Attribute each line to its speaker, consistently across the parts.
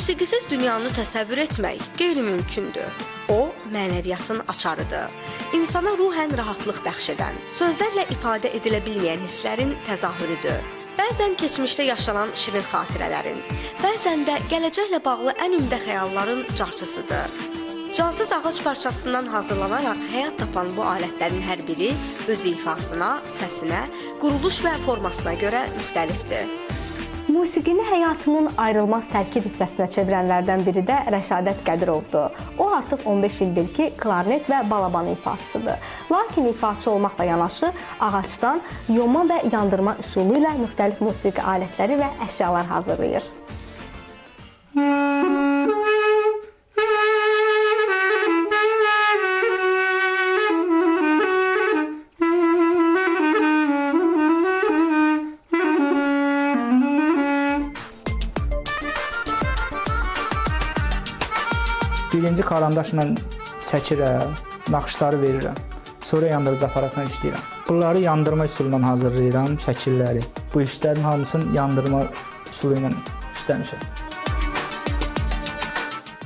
Speaker 1: Musiqisiz dünyanı təsəvvür etmək qeyri-mümkündür. O, mənəviyyatın açarıdır. İnsana ruhən rahatlıq bəxş edən, sözlərlə ifadə edilə bilməyən hisslərin təzahürüdür. Bəzən keçmişdə yaşanan şirin xatirələrin, bəzən də gələcəklə bağlı ən ümdə xəyalların carçısıdır. Cansız ağac parçasından hazırlanaraq həyat tapan bu alətlərin hər biri öz ifasına, səsinə, quruluş və formasına görə müxtəlifdir.
Speaker 2: Musiqini həyatının ayrılmaz tərkib hissəsinə çevirənlərdən biri də Rəşadət Qədirovdur. O artıq 15 ildir ki, klarnet və balaban ifaçısıdır. Lakin ifaçı olmaqla yanaşı ağacdan yoma və yandırma üsulu ilə müxtəlif musiqi alətləri və əşyalar hazırlayır.
Speaker 3: Birinci karandaşla çəkirəm, naxışları verirəm. Sonra yandırıcı aparatla işləyirəm. Bunları yandırma üsulu ilə hazırlayıram şəkilləri. Bu işlərin hamısını yandırma üsulu ilə işləmişəm.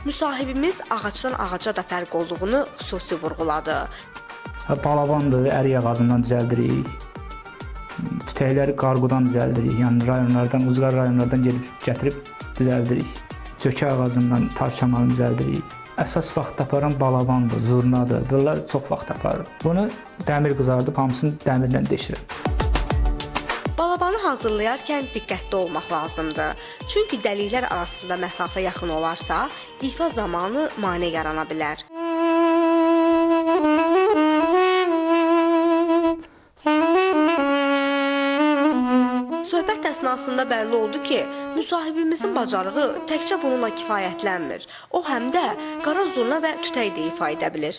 Speaker 1: Müsahibimiz ağacdan ağaca da fərq olduğunu xüsusi vurğuladı.
Speaker 3: Ha, Balabandır, ərik ağacından düzəldirik. Tütəkləri qarğudan düzəldirik. Yəni rayonlardan, uzaq rayonlardan gedib gətirib düzəldirik. Cökə ağacından tavşanları düzəldirik. Əsas vaxt aparan balabandır, zurnadır. Bunlar çox vaxt aparır. Bunu dəmir qızardıb hamısını dəmirlə deşirəm.
Speaker 1: Balabanı hazırlayarkən diqqətli olmaq lazımdır. Çünki dəliklər arasında məsafə yaxın olarsa, ifa zamanı mane yarana bilər. Söhbət əsnasında bəlli oldu ki, müsahibimizin bacarığı təkcə bununla kifayətlənmir. O həm də qara zurna və tütək də ifa edə bilir.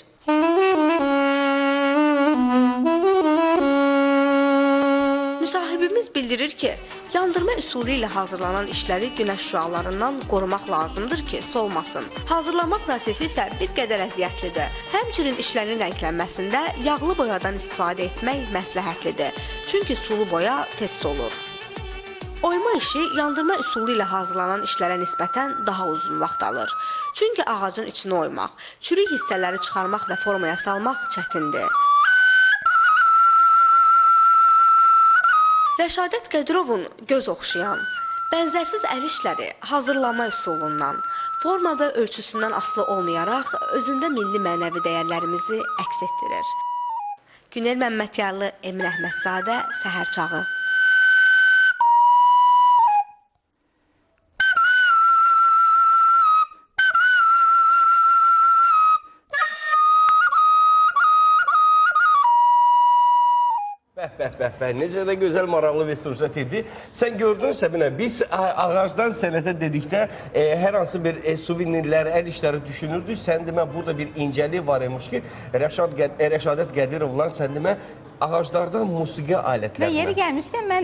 Speaker 1: Müsahibimiz bildirir ki, yandırma üsulu ilə hazırlanan işləri günəş şüalarından qorumaq lazımdır ki, solmasın. Hazırlama prosesi isə bir qədər əziyyətlidir. Həmçinin işlərin rənglənməsində yağlı boyadan istifadə etmək məsləhətlidir. Çünki sulu boya tez solur. Oyma işi yandırma üsulu ilə hazırlanan işlərə nisbətən daha uzun vaxt alır. Çünki ağacın içini oymaq, çürük hissələri çıxarmaq və formaya salmaq çətindir. Rəşadət Qədirovun göz oxşayan, bənzərsiz əl işləri hazırlama üsulundan, forma və ölçüsündən asılı olmayaraq özündə milli mənəvi dəyərlərimizi əks etdirir. Günel Məmmədyanlı, Emin Əhmədzadə, Səhər çağı.
Speaker 4: Bəh, bəh, bəh. Necə də gözəl, maraqlı bir süjet idi. Sən gördün Səbinə, biz ağacdan sənətə dedikdə e, hər hansı bir e, suvenirlər, əl işləri düşünürdük. Sən demə burada bir incəlik var imiş ki, Rəşad Rəşadət Qədirovla sən demə ağaclardan musiqi
Speaker 5: Və
Speaker 4: alətlərinə.
Speaker 5: yeri gəlmişkən mən